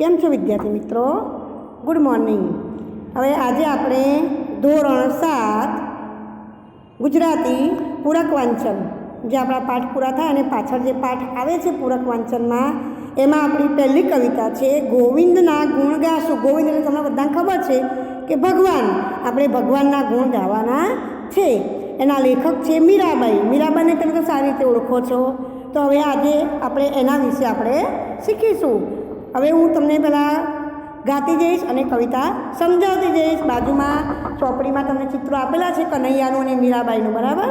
કેમ છો વિદ્યાર્થી મિત્રો? ગુડ મોર્નિંગ હવે આજે આપણે ધોરણ સાત, ગુજરાતી પૂરક વાંચન, જે આપણા પાઠ પૂરા થાય અને પાછળ જે પાઠ આવે છે પૂરક વાંચનમાં, એમાં આપણી પહેલી કવિતા છે, ગોવિંદના ગુણ ગાશું. ગોવિંદ એટલે તમને બધાને ખબર છે કે ભગવાન. આપણે ભગવાનના ગુણ ગાવાના છે. એના લેખક છે મીરાબાઈ. મીરાબાઈને તમે તો સારી રીતે ઓળખો છો. તો હવે આજે આપણે એના વિશે આપણે શીખીશું. હવે હું તમને પહેલાં ગાતી જઈશ અને કવિતા સમજાવતી જઈશ. બાજુમાં ચોપડીમાં તમને ચિત્રો આપેલા છે, કનૈયાનું અને મીરાબાઈનું, બરાબર?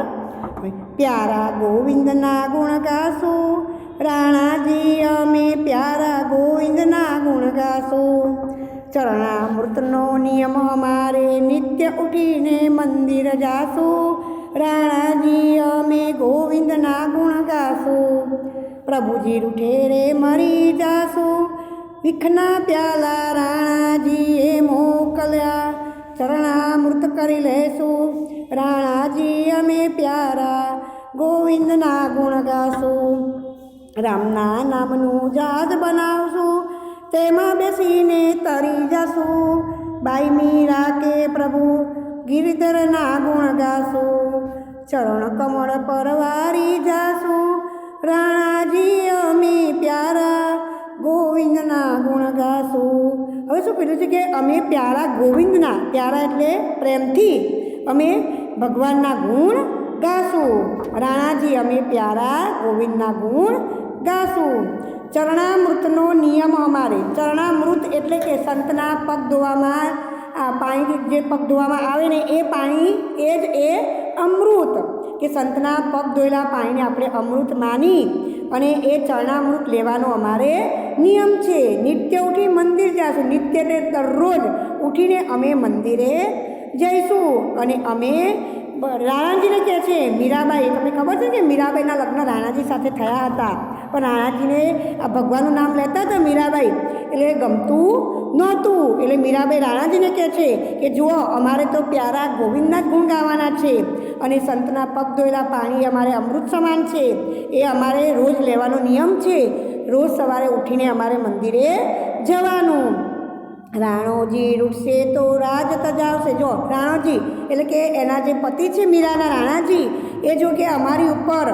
પ્યારા ગોવિંદના ગુણ ગાશું, રાણાજી અમે પ્યારા ગોવિંદના ગુણ ગાશું. ચરણામૃતનો નિયમ અમારે નિત્ય ઉઠીને મંદિર જાશો, રાણાજી અમે ગોવિંદના ગુણ ગાશું. પ્રભુજી રૂઠે રે મરી જાશું વિખના પ્યાલા રાણાજીએ મોકલ્યા. ચરણામૃત કરી લેશું. રાણાજી, અમે પ્યારા. ગોવિંદના ગુણ ગાશું. રામના નામનું જાદ બનાવશું. તેમાં બેસીને તરી જશું. બાઈ મીરા કે પ્રભુ, ગિરધરના ગુણ ગાશું. ચરણ કમળ પર વારી જાશું. રાણાજી, અમે પ્યારા. ગોવિંદના ગુણ ગાશું હવે શું કીધું છે કે અમે પ્યારા ગોવિંદના, પ્યારા એટલે પ્રેમથી અમે ભગવાનના ગુણ ગાશું. રાણાજી, અમે પ્યારા ગોવિંદના ગુણ ગાશું. ચરણામૃતનો નિયમ અમારે. ચરણામૃત એટલે કે સંતના પગ ધોવામાં, આ પાણી જે પગ ધોવામાં આવે ને એ પાણી એ જ એ અમૃત. કે સંતના પગ ધોયેલા પાણીને આપણે અમૃત માની અને એ ચરણામૃત લેવાનો અમારે નિયમ છે. નિત્ય ઉઠી મંદિર જાશું. નિત્ય એટલે દરરોજ ઉઠીને અમે મંદિરે જઈશું. અને અમે રાણાજીને કહે છે, મીરાબાઈ, તમને ખબર છે કે મીરાબાઈના લગ્ન રાણાજી સાથે થયા હતા. પણ રાણાજીને ભગવાનનું નામ લેતા હતા મીરાબાઈ. એટલે ગમતું નહોતું. એટલે મીરાબાઈ રાણાજીને કહે છે કે, જુઓ, અમારે તો પ્યારા ગોવિંદના જ ગુણ ગાવાના છે અને સંતના પગ ધોયેલા પાણી અમારે અમૃત સમાન છે. એ અમારે રોજ લેવાનો નિયમ છે. રોજ સવારે ઉઠીને અમારે મંદિરે જવાનું. રાણોજી રૂટશે તો રાજ તજાવશે. જો, રાણોજી, એટલે કે એના જે પતિ છે મીરાના રાણાજી, એ જો કે અમારી ઉપર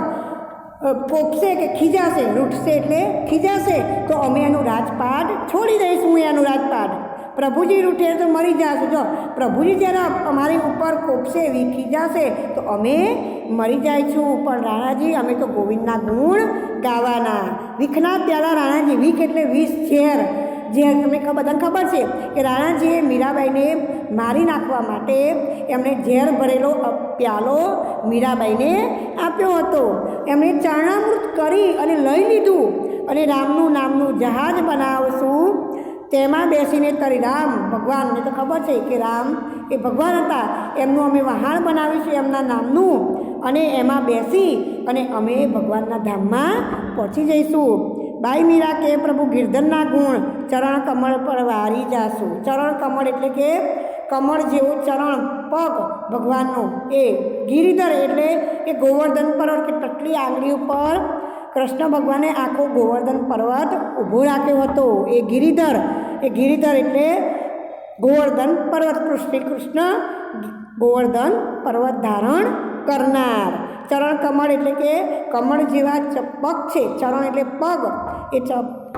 કોપશે કે ખીજાશે, લૂંટશે એટલે ખીજાશે. તો અમે એનું રાજપાટ છોડી દઈશું એનું રાજપાટ પ્રભુજી રૂઠે તો મરી જશે. જો, પ્રભુજી જ્યારે અમારી ઉપર કોપશે ખીજાશે, તો અમે મરી જાઈશું. પણ રાણાજી, અમે તો ગોવિંદના ગુણ ગાવાના. વિખના પ્યાલા રાણાજી, વિખ એટલે વીસ ઝેર. જે તમને બધાને ખબર છે કે રાણાજીએ મીરાબાઈને મારી નાખવા માટે એમણે ઝેર ભરેલો પ્યાલો મીરાબાઈને આપ્યો હતો. એમણે ચરણામૃત કરી અને લઈ લીધું અને રામનું નામનું જહાજ બનાવશું. તેમાં બેસીને તરી રામ ભગવાનને તો ખબર છે કે રામ એ ભગવાન હતા. એમનું અમે વહાણ બનાવીશું એમના નામનું અને એમાં બેસી અને અમે ભગવાનના ધામમાં પહોંચી જઈશું. બાઈ મીરા કે પ્રભુ ગિરધરના ગુણ, ચરણ કમળ પર વારી જાશું. ચરણ કમળ એટલે કે કમળ જેવું ચરણ પગ ભગવાનનો. એ ગિરિધર એટલે એ ગોવર્ધન પર્વત કે ટટલી આંગળી ઉપર કૃષ્ણ ભગવાને આખો ગોવર્ધન પર્વત ઊભો રાખ્યો હતો. એ ગિરિધર એ ગિરિધર એટલે ગોવર્ધન પર્વત શ્રી કૃષ્ણ ગોવર્ધન પર્વત ધારણ કરનાર. ચરણ કમળ એટલે કે કમળ જેવા પગ છે. ચરણ એટલે પગ. એ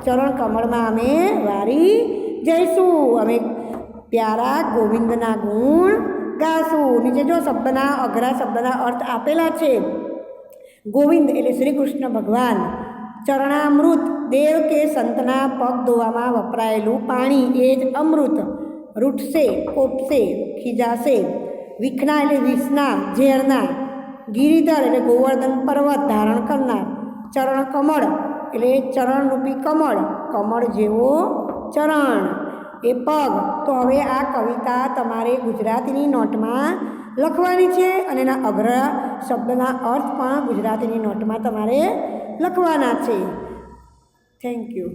ચરણ કમળમાં અમે વારી જઈશું. અમે પ્યારા ગોવિંદના ગુણ ગાશું. નીચે જો શબ્દના અઘરા શબ્દના અર્થ આપેલા છે. ગોવિંદ એટલે શ્રી કૃષ્ણ ભગવાન. ચરણામૃત, દેવ કે સંતના પગ ધોવામાં વપરાયેલું પાણી એ જ અમૃત. રૂઠશે કોપશે, ખીજાશે. વિખના એટલે વિષના ઝેરના. ગિરિધર એટલે ગોવર્ધન પર્વત ધારણ કરનાર. ચરણ કમળ એટલે ચરણરૂપી કમળ. કમળ જેવો ચરણ. એ પગ. તો હવે આ કવિતા તમારે ગુજરાતીની નોટમાં લખવાની છે અને એના અગ્ર શબ્દના અર્થ પણ ગુજરાતીની નોટમાં તમારે લખવાના છે. Thank you